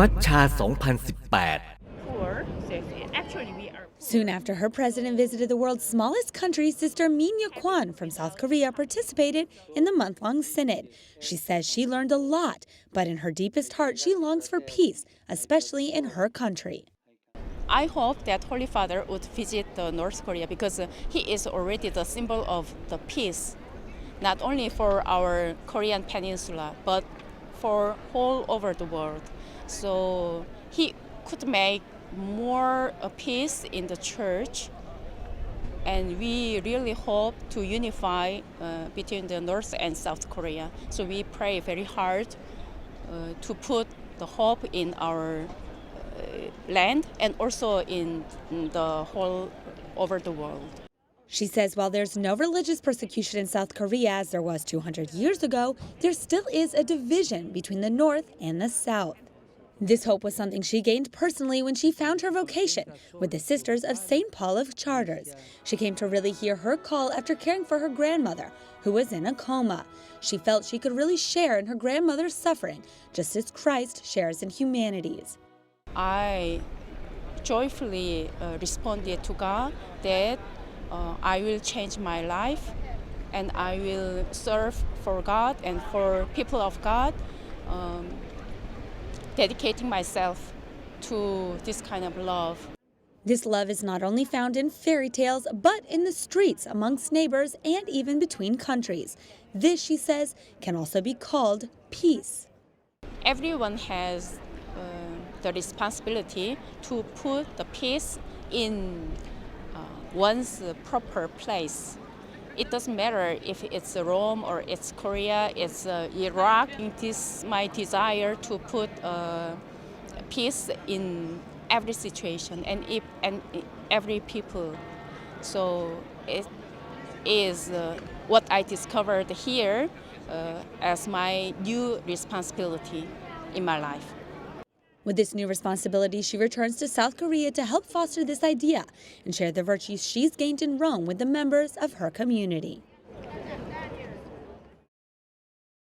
มัชชา 2018 poor safety. Actually, we are. Soon after her president visited the world's smallest country, Sister Min Kwan from South Korea participated in the month long synod. She says she learned a lot, but in her deepest heart, she longs for peace, especially in her country. I hope that Holy Father would visit the North Korea because uh, he is already the symbol of the peace, not only for our Korean peninsula but for whole over the world. So he could make more peace in the church, and we really hope to unify uh, between the North and South Korea. So we pray very hard uh, to put the hope in our uh, land and also in the whole over the world. She says while there's no religious persecution in South Korea as there was 200 years ago, there still is a division between the North and the South. This hope was something she gained personally when she found her vocation with the Sisters of St. Paul of Charters. She came to really hear her call after caring for her grandmother, who was in a coma. She felt she could really share in her grandmother's suffering, just as Christ shares in humanity's. I joyfully uh, responded to God that uh, I will change my life and I will serve for God and for people of God, um, dedicating myself to this kind of love. This love is not only found in fairy tales, but in the streets, amongst neighbors, and even between countries. This, she says, can also be called peace. Everyone has uh, the responsibility to put the peace in uh, one's proper place. It doesn't matter if it's Rome or it's Korea, it's uh, Iraq. It is my desire to put uh, peace in every situation and if, and every people. So it is uh, what I discovered here uh, as my new responsibility in my life. With this new responsibility, she returns to South Korea to help foster this idea and share the virtues she's gained in Rome with the members of her community.